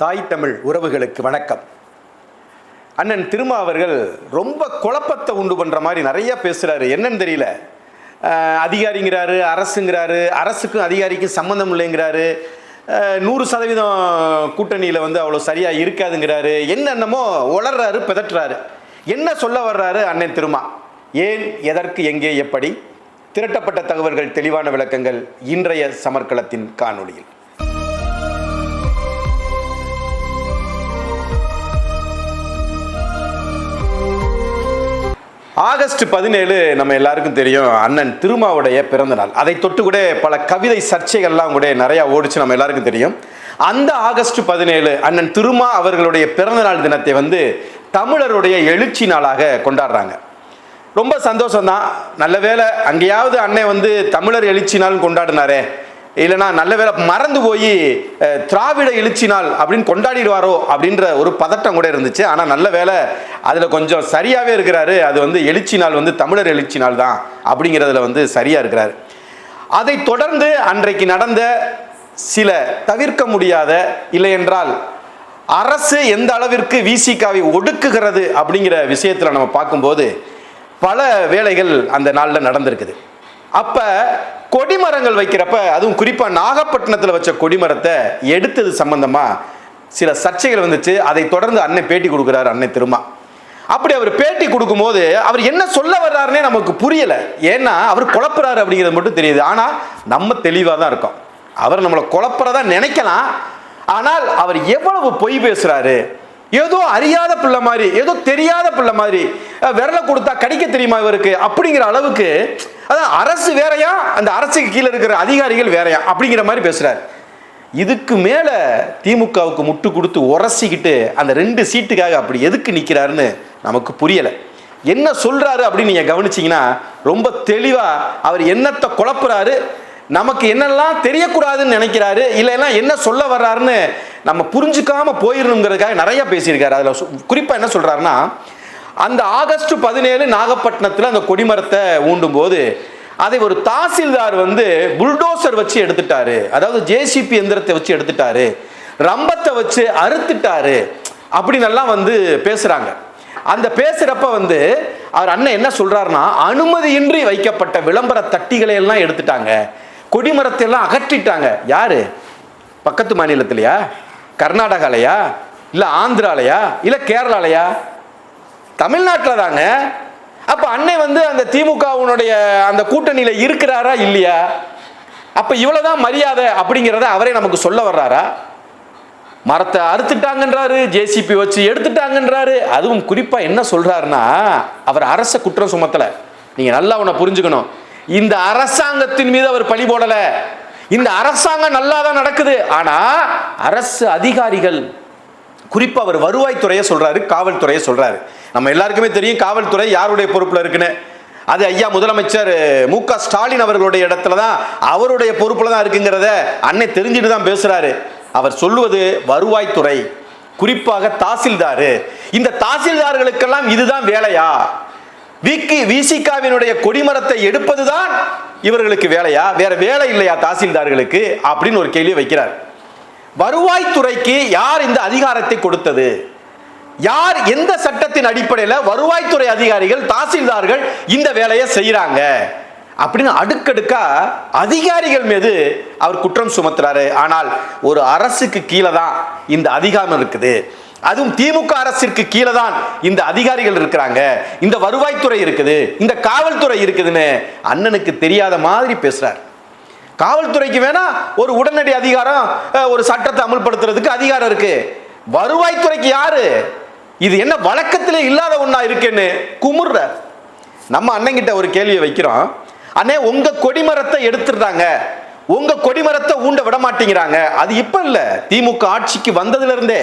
தாய் தமிழ் உறவுகளுக்கு வணக்கம். அண்ணன் திருமா அவர்கள் ரொம்ப குழப்பத்தை உண்டு பண்ணுற மாதிரி நிறைய பேசுகிறாரு என்னன்னு தெரியல. அதிகாரிங்கிறாரு அரசுங்கிறாரு அரசுக்கும் அதிகாரிக்கும் சம்மந்தம் இல்லைங்கிறாரு. நூறு சதவீதம் கூட்டணியில் வந்து அவ்வளோ சரியாக இருக்காதுங்கிறாரு. என்னென்னமோ உளர்றாரு பிதற்றுறாரு என்ன சொல்ல வர்றாரு அண்ணன் திருமா? ஏன் எதற்கு எங்கே எப்படி? திரட்டப்பட்ட தகவல்கள் தெளிவான விளக்கங்கள் இன்றைய சமர்க்களத்தின் காணொளியில். ஆகஸ்ட் பதினேழு நம்ம எல்லாருக்கும் தெரியும் அண்ணன் திருமாவுடைய பிறந்த நாள். அதை தொட்டு கூட பல கவிதை சர்ச்சைகள்லாம் கூட நிறையா ஓடிச்சு நம்ம எல்லாருக்கும் தெரியும். அந்த ஆகஸ்ட் பதினேழு அண்ணன் திருமா அவர்களுடைய பிறந்த நாள் தினத்தை வந்து தமிழருடைய எழுச்சி நாளாக கொண்டாடுறாங்க. ரொம்ப சந்தோஷம்தான். நல்ல வேளை அங்கேயாவது அண்ணன் வந்து தமிழர் எழுச்சி நாள் கொண்டாடினாரே. இல்லைனா நல்ல வேளை மறந்து போய் திராவிட எழுச்சி நாள் அப்படின்னு கொண்டாடிடுவாரோ அப்படின்ற ஒரு பதட்டம் கூட இருந்துச்சு. ஆனால் நல்ல வேலை அதில் கொஞ்சம் சரியாகவே இருக்கிறாரு. அது வந்து எழுச்சி நாள் வந்து தமிழர் எழுச்சி நாள் தான் அப்படிங்கிறதுல வந்து சரியாக இருக்கிறாரு. அதை தொடர்ந்து அன்றைக்கு நடந்த சில தவிர்க்க முடியாத இல்லை என்றால் அரசு எந்த அளவிற்கு விசிகாவை ஒடுக்குகிறது அப்படிங்கிற விஷயத்தில் நம்ம பார்க்கும்போது பல வேலைகள் அந்த நாளில் நடந்திருக்குது. அப்போ கொடிமரங்கள் வைக்கிறப்ப அதுவும் குறிப்பாக நாகப்பட்டினத்தில் வச்ச கொடிமரத்தை எடுத்தது சம்பந்தமாக சில சர்ச்சைகள் வந்துச்சு. அதை தொடர்ந்து அண்ணன் பேட்டி கொடுக்குறாரு அண்ணன் திருமா. அப்படி அவர் பேட்டி கொடுக்கும்போது அவர் என்ன சொல்ல வர்றாருன்னே நமக்கு புரியல. ஏன்னா அவர் குழப்புறாரு அப்படிங்கிறது மட்டும் தெரியுது. ஆனால் நம்ம தெளிவாக தான் இருக்கோம். அவர் நம்மளை குழப்புறதா நினைக்கலாம். ஆனால் அவர் எவ்வளவு பொய் பேசுறாரு. ஏதோ அறியாத பிள்ளை மாதிரி ஏதோ தெரியாத பிள்ளை மாதிரி விரலை கொடுத்தா கடிக்க தெரியுமா இவருக்கு? அப்படிங்கிற அளவுக்கு அதான் அரசு வேறையா? அந்த அரசுக்கு கீழே இருக்கிற அதிகாரிகள் வேறையா? அப்படிங்கிற மாதிரி பேசுறாரு. இதுக்கு மேல திமுகவுக்கு முட்டு கொடுத்து உரசிக்கிட்டு அந்த ரெண்டு சீட்டுக்காக அப்படி எதுக்கு நிற்கிறாருன்னு நமக்கு புரியல. என்ன சொல்றாரு அப்படின்னு நீங்க கவனிச்சிங்கன்னா ரொம்ப தெளிவா அவர் என்னத்தை குழப்புறாரு நமக்கு என்னெல்லாம் தெரியக்கூடாதுன்னு நினைக்கிறாரு இல்லைன்னா என்ன சொல்ல வர்றாருன்னு நம்ம புரிஞ்சுக்காம போயிடணுங்கிறதுக்காக நிறைய பேசியிருக்காரு. அதில் குறிப்பாக என்ன சொல்றாருன்னா அந்த ஆகஸ்ட் பதினேழு நாகப்பட்டினத்தில் அந்த கொடிமரத்தை ஊண்டும் போது அதை ஒரு தாசில்தார் வந்து புல்டோசர் வச்சு எடுத்துட்டாரு. அதாவது ஜேசிபி எந்திரத்தை வச்சு எடுத்துட்டாரு. ரம்பத்தை வச்சு அறுத்துட்டாரு. அப்படின்னு வந்து பேசுறாங்க. அந்த பேசுறப்ப வந்து அவர் அண்ணன் என்ன சொல்றாருன்னா அனுமதியின்றி வைக்கப்பட்ட விளம்பர தட்டிகளை எல்லாம் எடுத்துட்டாங்க. கொடிமரத்தை எல்லாம் அகற்றிட்டாங்க. யாரு? பக்கத்து மாநிலத்திலையா? கர்நாடகாலையா? இல்ல ஆந்திராலையா? இல்ல கேரளாலையா? தமிழ்நாட்டில் தாங்க அப்ப அன்னை வந்து அந்த திமுகவுனுடைய அந்த கூட்டணியில இருக்கிறாரா இல்லையா? அப்ப இவ்வளவுதான் மரியாதை அப்படிங்கிறத அவரே நமக்கு சொல்ல வர்றாரா? மரத்தை அறுத்துட்டாங்கன்றாரு ஜேசிபி வச்சு எடுத்துட்டாங்கன்றாரு. அதுவும் குறிப்பா என்ன சொல்றாருன்னா அவர் அரச குற்றம் சுமத்தல. நீங்க நல்லா உன்னை புரிஞ்சுக்கணும். இந்த அரசாங்கத்தின் மீது அவர் பழி போடல. இந்த அரசாங்கம் நல்லா தான் நடக்குது. ஆனா அரசு அதிகாரிகள் குறிப்பாக அவர் வருவாய்த்துறையை சொல்றாரு காவல்துறையை சொல்றாரு. நம்ம எல்லாருக்குமே தெரியும் காவல்துறை யாருடைய பொறுப்புல இருக்குன்னு. அது ஐயா முதலமைச்சர் மு க ஸ்டாலின் அவர்களுடைய இடத்துல தான் அவருடைய பொறுப்புல தான் இருக்குங்கிறத அன்னை தெரிஞ்சுட்டு தான் பேசுறாரு. அவர் சொல்லுவது வருவாய்த்துறை குறிப்பாக தாசில்தார். இந்த தாசில்தார்களுக்கெல்லாம் இதுதான் வேலையா? விக்கி விசிகாவினுடைய கொடிமரத்தை எடுப்பதுதான் இவர்களுக்கு வேலையா? வேற வேலை இல்லையா தாசில்தார்களுக்கு? அப்படின்னு ஒரு கேள்வி வைக்கிறார். வருவாய்த்துறைக்கு யார் இந்த அதிகாரத்தை கொடுத்தது? யார் எந்த சட்டத்தின் அடிப்படையில் வருவாய்த்துறை அதிகாரிகள் தாசில்தார்கள் இந்த வேலையை செய்கிறாங்க அப்படின்னு அடுக்கடுக்கா அதிகாரிகள் மீது அவர் குற்றம் சுமத்துறாரு. ஆனால் ஒரு அரசுக்கு கீழே தான் இந்த அதிகாரம் இருக்குது. அதுவும் திமுக அரசிற்கு கீழே தான் இந்த அதிகாரிகள் இருக்கிறாங்க. இந்த வருவாய்த்துறை இருக்குது. இந்த காவல்துறை இருக்குதுன்னு அண்ணனுக்கு தெரியாத மாதிரி பேசுறாரு. காவல்துறைக்கு வேணா ஒரு உடனடி அதிகாரம் ஒரு சட்டத்தை அமல்படுத்துறதுக்கு அதிகாரம் இருக்கு. வருவாய்த்துறைக்கு யாரு? இது என்ன வழக்கத்திலே இல்லாத ஒன்றா இருக்குன்னு குமுர்ற நம்ம அண்ணங்கிட்ட ஒரு கேள்வியை வைக்கிறோம். அண்ணே உங்க கொடிமரத்தை எடுத்துடுறாங்க. உங்க கொடிமரத்தை ஊண்ட விட மாட்டேங்கிறாங்க அது இப்ப இல்ல. திமுக ஆட்சிக்கு வந்ததுல இருந்தே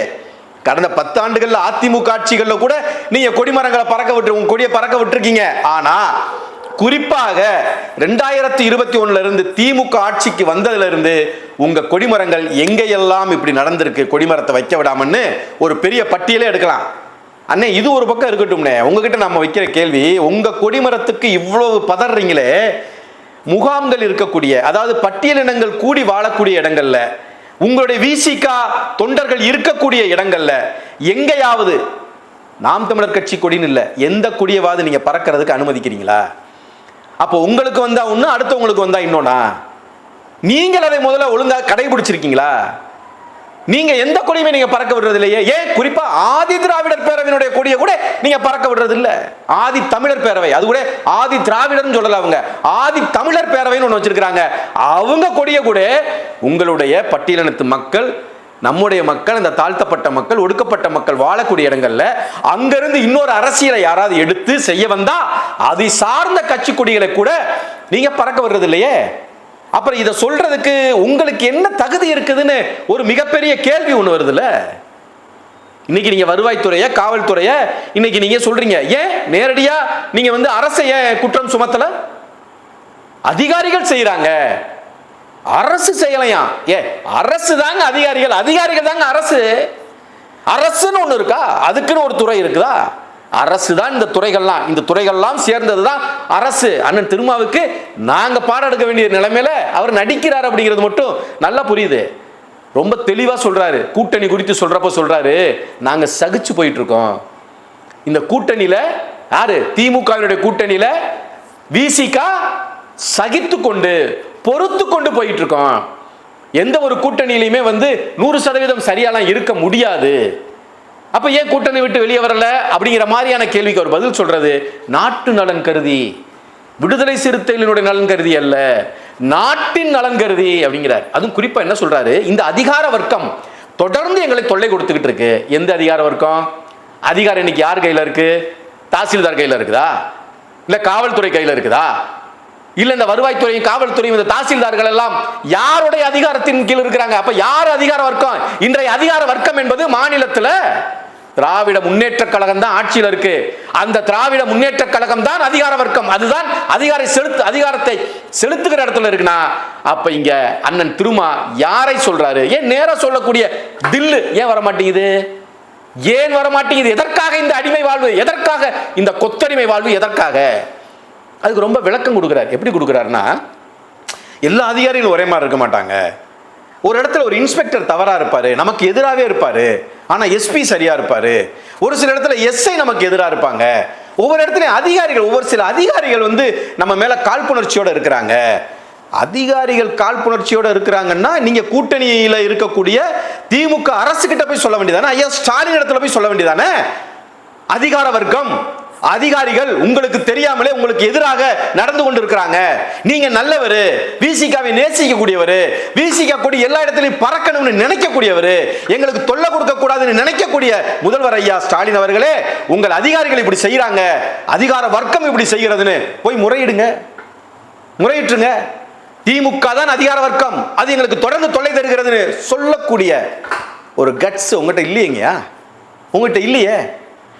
கடந்த பத்து ஆண்டுகள்ல அதிமுக ஆட்சிகள்ல கூட நீங்க கொடிமரங்களை பறக்க விட்டு உங்க கொடியை பறக்க விட்டுருக்கீங்க. ஆனா குறிப்பாக ரெண்டாயிரத்தி இருபத்தி ஒண்ணுல இருந்து திமுக ஆட்சிக்கு வந்ததுல இருந்து உங்க கொடிமரங்கள் எங்கெல்லாம் இப்படி நடந்திருக்கு? கொடிமரத்தை வைக்க விடாமன்னு ஒரு பெரிய பட்டியலே எடுக்கலாம். அண்ணே இது ஒரு பக்கம் இருக்கட்டும்னே உங்ககிட்ட நம்ம வைக்கிற கேள்வி உங்க கொடிமரத்துக்கு இவ்வளவு பதறீங்களே. முகாம்கள் இருக்கக்கூடிய அதாவது பட்டியலினங்கள் கூடி வாழக்கூடிய இடங்கள்ல உங்களுடைய விசிகா தொண்டர்கள் இருக்கக்கூடிய இடங்கள்ல எங்கேயாவது நாம் தமிழர் கட்சி கொடின்னு இல்லை எந்த கொடியவாது நீங்க பறக்கிறதுக்கு அனுமதிக்கிறீங்களா? அப்போ உங்களுக்கு வந்தா ஒண்ணு அடுத்தவங்களுக்கு வந்தா இன்னொன்னா? நீங்கள் அதை முதல்ல ஒழுங்கா கடைபிடிச்சிருக்கீங்களா? நீங்க எந்த கொடியுமே நீங்க பறக்க விடுறது இல்லையே ஏன்? குறிப்பா ஆதி திராவிடர் பேரவையினுடைய கொடியை கூட நீங்க பறக்க விடுறது இல்ல ஆதி தமிழர் பேரவை. அது கூட ஆதி திராவிடர்னு சொல்லல அவங்க. ஆதி தமிழர் பேரவைன்னு ஒண்ணு வச்சிருக்காங்க அவங்க கொடியை கூட உங்களுடைய பட்டியலினத்து மக்கள் நம்முடைய மக்கள் இந்த தாழ்த்தப்பட்ட மக்கள் ஒடுக்கப்பட்ட மக்கள் வாழக்கூடிய இடங்கள்ல அங்கிருந்து இன்னொரு அரசியலை யாராவது எடுத்து செய்ய வந்தா அதை சார்ந்த கட்சி கொடிகளை கூட நீங்க பறக்க வர்றது இல்லையே? அப்புறம் இதை சொல்றதுக்கு உங்களுக்கு என்ன தகுதி இருக்குதுன்னு ஒரு மிகப்பெரிய கேள்வி ஒன்று வருதுல்ல? இன்னைக்கு நீங்க வருவாய்த்துறைய காவல்துறைய இன்னைக்கு நீங்க சொல்றீங்க ஏன் நேரடியா நீங்க வந்து அரசை குற்றம் சுமத்தல? அதிகாரிகள் செய்யறாங்க அரசு செய்யலையாம் ஏ அரசு தாங்க அதிகாரிகள். அதிகாரிகள் தாங்க அரசு. அரசுன்னு ஒன்று இருக்கா? அதுக்குன்னு ஒரு துறை இருக்குதா? அரசு தான் இந்த துறைகள்லாம். இந்த துறைகள்லாம் சேர்ந்தது தான் அரசு. அண்ணன் திருமாவுக்கு நாங்கள் பாடம் எடுக்க வேண்டிய நிலைமையில அவர் நடிக்கிறார் அப்படிங்கிறது மட்டும் நல்லா புரியுது. ரொம்ப தெளிவாக சொல்றாரு. கூட்டணி குறித்து சொல்றப்ப சொல்றாரு நாங்கள் சகிச்சு போயிட்டு இருக்கோம் இந்த கூட்டணியில யாரு? திமுகவினுடைய கூட்டணியில விசிகா சகித்து கொண்டு பொறுத்து கொண்டு போயிட்டு இருக்கோம் எந்த ஒரு கூட்டணியிலையுமே வந்து நூறு சதவீதம் சரியாலாம் இருக்க முடியாது. அப்ப ஏன் கூட்டணி விட்டு வெளியே வரல? அப்படிங்கிற மாதிரியான கேள்விக்கு அவர் பதில் சொல்றது நாட்டு நலன் கருதி. விடுதலை சிறுத்தைகளினுடைய நலன் கருதி அல்ல. நாட்டின் நலன் கருதி அப்படிங்கிறார். அதுவும் குறிப்பா என்ன சொல்றாரு? இந்த அதிகார வர்க்கம் தொடர்ந்து எங்களை தொல்லை கொடுத்துக்கிட்டு இருக்கு. எந்த அதிகார வர்க்கம்? அதிகாரம் இன்னைக்கு யார் கையில இருக்கு? தாசில்தார் கையில இருக்குதா? இல்ல காவல்துறை கையில இருக்குதா? இல்ல இந்த வருவாய்த்துறையும் காவல்துறையும் இந்த தாசில்தார்கள் எல்லாம் யாருடைய அதிகாரத்தின் கீழ் இருக்கிறாங்க? அப்ப யார் அதிகார வர்க்கம்? இன்றைய அதிகார வர்க்கம் என்பது மாநிலத்துல திராவிட முன்னேற்ற கழகம் தான் ஆட்சியில் இருக்கு. அந்த திராவிட முன்னேற்ற கழகம் தான் அதிகார வர்க்கம். அதுதான் அதிகார செலுத்து அதிகாரத்தை செலுத்துகிற இடத்துல இருக்குன்னா அப்ப இங்க அண்ணன் திருமா யாரை சொல்றாரு? ஏன் நேரம் சொல்லக்கூடிய தில்லு ஏன் வர மாட்டேங்குது ஏன் வர மாட்டேங்குது எதற்காக இந்த அடிமை வாழ்வு? எதற்காக இந்த கொத்தடிமை வாழ்வு? எதற்காக? அதுக்கு ரொம்ப விளக்கம் கொடுக்குறாரு. எப்படி கொடுக்குறாருன்னா எல்லா அதிகாரிகளும் ஒரே மாதிரி இருக்க மாட்டாங்க. ஒரு இடத்துல ஒரு இன்ஸ்பெக்டர் தவறாக இருப்பார் நமக்கு எதிராகவே இருப்பார் ஆனால் எஸ்பி சரியாக இருப்பார். ஒரு சில இடத்துல எஸ்ஐ நமக்கு எதிராக இருப்பாங்க. ஒவ்வொரு இடத்துலையும் அதிகாரிகள் ஒவ்வொரு சில அதிகாரிகள் வந்து நம்ம மேலே காழ்ப்புணர்ச்சியோடு இருக்கிறாங்க. அதிகாரிகள் காழ்ப்புணர்ச்சியோடு இருக்கிறாங்கன்னா நீங்கள் கூட்டணியில் இருக்கக்கூடிய திமுக அரசுக்கிட்ட போய் சொல்ல வேண்டியதானே? ஐயா ஸ்டாலின் இடத்துல போய் சொல்ல வேண்டியதானே? அதிகார வர்க்கம். அதிகாரிகள் உங்களுக்கு தெரியாமலே உங்களுக்கு எதிராக நடந்து கொண்டிருக்கிறாங்க. நீங்க நல்லவர் விசிகாவை நேசிக்கக்கூடியவர் விசிகா கொடி எல்லா இடத்துலையும் பறக்கணும்னு நினைக்கக்கூடியவர் எங்களுக்கு தொல்லை கொடுக்க கூடாதுன்னு நினைக்கக்கூடிய முதல்வர் ஐயா ஸ்டாலின் அவர்களே உங்கள் அதிகாரிகள் இப்படி செய்யறாங்க அதிகார வர்க்கம் இப்படி செய்கிறதுன்னு போய் முறையிடுங்க. முறையிட்டுருங்க. திமுக தான் அதிகார வர்க்கம். அது எங்களுக்கு தொடர்ந்து தொல்லை தருகிறதுன்னு சொல்லக்கூடிய ஒரு கட்ஸ் உங்ககிட்ட இல்லையங்கயா உங்ககிட்ட இல்லையே?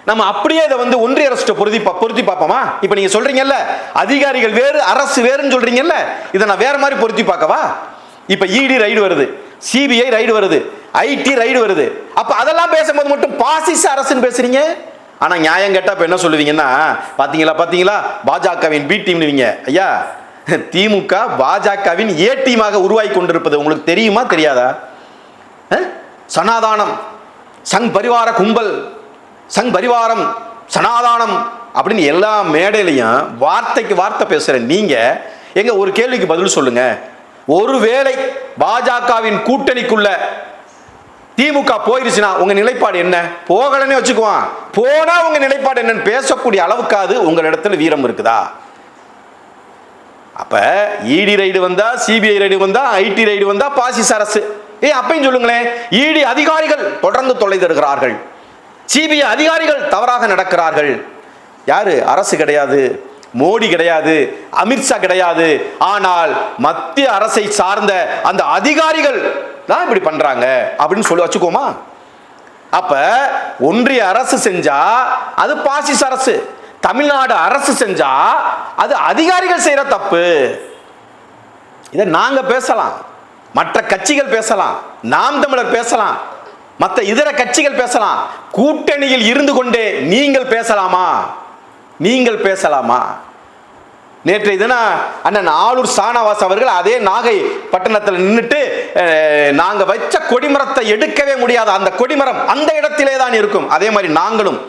நம்ம அப்படியே இதை வந்து ஒன்றிய அரசு பொருத்தி பா- பொருத்தி பார்ப்போமா? இப்போ நீங்க சொல்றீங்கல்ல அதிகாரிகள் வேறு அரசு வேறுன்னு சொல்றீங்கல்ல இதை நான் வேற மாதிரி பொருத்தி பார்க்கவா? இப்போ இடி ரைடு வருது சிபிஐ ரைடு வருது ஐடி ரைடு வருது. அப்போ அதெல்லாம் பேசும்போது மட்டும் பாசிச அரசுன்னு பேசுறீங்க? ஆனால் நியாயம் கேட்டால் இப்போ என்ன சொல்லுவீங்கன்னா பார்த்தீங்களா பார்த்தீங்களா பாஜகவின் பி டீம்னுவீங்க. ஐயா திமுக பாஜகவின் ஏ டீமாக உருவாகி கொண்டிருப்பது உங்களுக்கு தெரியுமா தெரியாதா? சனாதானம் சங் பரிவார கும்பல் சங் பரிவாரம் சனாதானம் அப்படின்னு எல்லா மேடையிலையும் வார்த்தைக்கு வார்த்தை பேசுகிறேன் நீங்கள் எங்க ஒரு கேள்விக்கு பதில் சொல்லுங்க. ஒருவேளை பாஜகவின் கூட்டணிக்குள்ள திமுக போயிருச்சுன்னா உங்க நிலைப்பாடு என்ன? போகலன்னே வச்சுக்குவான். போனா உங்க நிலைப்பாடு என்னன்னு பேசக்கூடிய அளவுக்காது உங்கள் இடத்துல வீரம் இருக்குதா? அப்ப இடி ரைடு வந்தா சிபிஐ ரைடு வந்தா ஐடி ரைடு வந்தா பாசிஸ் அரசு. ஏ அப்பையும் சொல்லுங்களேன். இடி அதிகாரிகள் தொடர்ந்து தொலை தருகிறார்கள். சிபிஐ அதிகாரிகள் தவறாக நடக்கிறார்கள். யாரு? அரசு கிடையாது மோடி கிடையாது அமித்ஷா கிடையாது. ஆனால் மத்திய அரசை சார்ந்த அந்த அதிகாரிகள் தான் இப்படி பண்றாங்க அப்படின்னு சொல்லி வச்சுக்கோமா? அப்ப ஒன்றிய அரசு செஞ்சா அது பாசிஸ் அரசு. தமிழ்நாடு அரசு செஞ்சா அது அதிகாரிகள் செய்யற தப்பு. இதை நாங்க பேசலாம். மற்ற கட்சிகள் பேசலாம். நாம் தமிழர் பேசலாம். மற்ற இதர கட்சிகள் பேசலாம். கூட்டணியில் இருந்து கொண்டே நீங்கள் பேசலாமா? நீங்கள் பேசலாமா? நேற்றைய தினம் அண்ணன் ஆளூர் சானவாஸ் அவர்கள் அதே நாகை பட்டணத்தில் நின்றுட்டு நாங்கள் வச்ச கொடிமரத்தை எடுக்கவே முடியாது அந்த கொடிமரம் அந்த இடத்திலே தான் இருக்கும். அதே மாதிரி நாங்களும்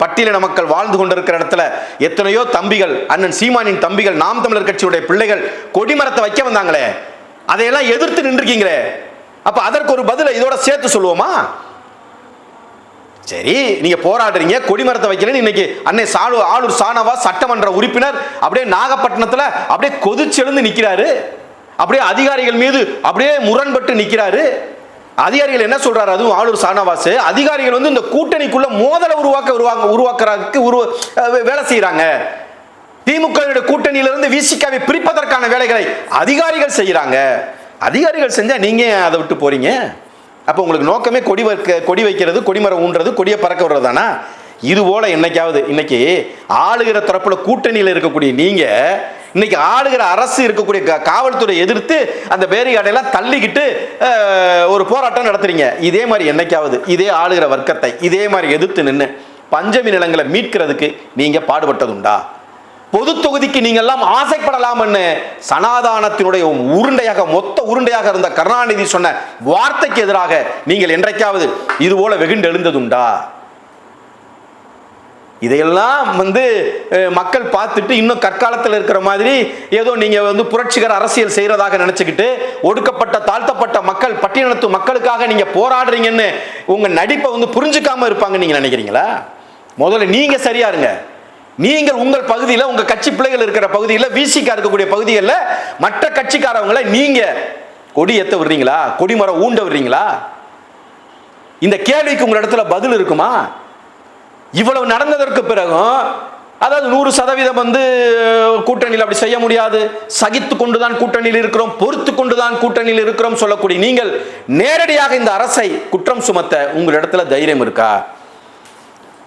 பட்டியலின மக்கள் வாழ்ந்து கொண்டிருக்கிற இடத்துல எத்தனையோ தம்பிகள் அண்ணன் சீமானின் தம்பிகள் நாம் தமிழர் கட்சியுடைய பிள்ளைகள் கொடிமரத்தை வைக்க வந்தாங்களே. அதையெல்லாம் எதிர்த்து நின்றுருக்கீங்களே. அப்ப அதற்கு ஒரு பதிலை இதோட சேர்த்து சொல்லுவோமா? சரி நீங்க போராடுறீங்க கொடிமரத்தை வைக்கலன்னு இன்னைக்கு அன்னை சாலு ஆளூர் சானவா சட்டமன்ற உறுப்பினர் அப்படியே நாகப்பட்டினத்துல அப்படியே கொதிச்செழுந்து நிக்கிறாரு. அப்படியே அதிகாரிகள் மீது அப்படியே முரண்பட்டு நிக்கிறாரு. அதிகாரிகள் என்ன சொல்றாரு? அதுவும் ஆளூர் சானவாஸ் அதிகாரிகள் வந்து இந்த கூட்டணிக்குள்ள மோதலை உருவாக்க உருவாக்க உருவாக்குறதுக்கு உருவ வேலை செய்யறாங்க திமுக கூட்டணியிலிருந்து விசிகாவை பிரிப்பதற்கான வேலைகளை அதிகாரிகள் செய்யறாங்க அதிகாரிகள் செஞ்சால் நீங்கள் அதை விட்டு போகிறீங்க அப்போ உங்களுக்கு நோக்கமே கொடி வைக்க கொடி வைக்கிறது கொடிமரம் ஊன்றது கொடியை பறக்க விடுறது தானா இது போல் என்னைக்காவது இன்னைக்கு ஆளுகிற தரப்புல கூட்டணியில் இருக்கக்கூடிய நீங்கள் இன்னைக்கு ஆளுகிற அரசு இருக்கக்கூடிய காவல்துறை எதிர்த்து அந்த பேரிகார்டையெல்லாம் தள்ளிக்கிட்டு ஒரு போராட்டம் நடத்துறீங்க. இதே மாதிரி என்னைக்காவது இதே ஆளுகிற வர்க்கத்தை இதே மாதிரி எதிர்த்து நின்று பஞ்சமி நிலங்களை மீட்கிறதுக்கு நீங்கள் பாடுபட்டதுண்டா? பொது தொகுதிக்கு நீங்க எல்லாம் ஆசைப்படலாம்னு சனாதானத்தினுடைய உருண்டையாக மொத்த உருண்டையாக இருந்த கருணாநிதி சொன்ன வார்த்தைக்கு எதிராக நீங்கள் என்றைக்காவது இது போல வெகுண்டு எழுந்ததுண்டா? இதையெல்லாம் வந்து மக்கள் பார்த்துட்டு இன்னும் கற்காலத்தில் இருக்கிற மாதிரி ஏதோ நீங்க வந்து புரட்சிகர அரசியல் செய்யறதாக நினைச்சுக்கிட்டு ஒடுக்கப்பட்ட தாழ்த்தப்பட்ட மக்கள் பட்டியலத்து மக்களுக்காக நீங்க போராடுறீங்கன்னு உங்க நடிப்பை வந்து புரிஞ்சுக்காம இருப்பாங்க நீங்க நினைக்கிறீங்களா? முதல்ல நீங்க சரியா இருங்க. நீங்கள் உங்கள் பகுதியில் உங்கள் கட்சி பிள்ளைகள் இருக்கிற பகுதியில் விசிக்கா இருக்கக்கூடிய பகுதிகளில் மற்ற கட்சிக்காரவங்களை நீங்கள் கொடி ஏற்ற விடுறீங்களா? கொடிமரம் ஊண்ட விடுறீங்களா? இந்த கேள்விக்கு உங்கள் இடத்துல பதில் இருக்குமா? இவ்வளவு நடந்ததற்கு பிறகும் அதாவது நூறு சதவீதம் வந்து கூட்டணியில் அப்படி செய்ய முடியாது. சகித்து கொண்டுதான் கூட்டணியில் இருக்கிறோம் பொறுத்து கொண்டுதான் கூட்டணியில் இருக்கிறோம் சொல்லக்கூடிய நீங்கள் நேரடியாக இந்த அரசை குற்றம் சுமத்த உங்களிடத்துல தைரியம் இருக்கா?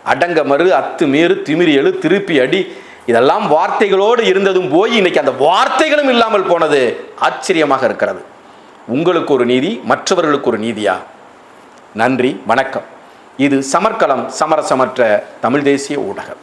அடங்க மறு அத்து மீறு திமிரி எழு திருப்பி அடி. இதெல்லாம் வார்த்தைகளோடு இருந்ததும் போய் இன்னைக்கு அந்த வார்த்தைகளும் இல்லாமல் போனது ஆச்சரியமாக இருக்கிறது. உங்களுக்கு ஒரு நீதி மற்றவர்களுக்கு ஒரு நீதியா? நன்றி வணக்கம். இது சமர்க்கலம் சமரசமற்ற தமிழ் தேசிய ஊடகம்.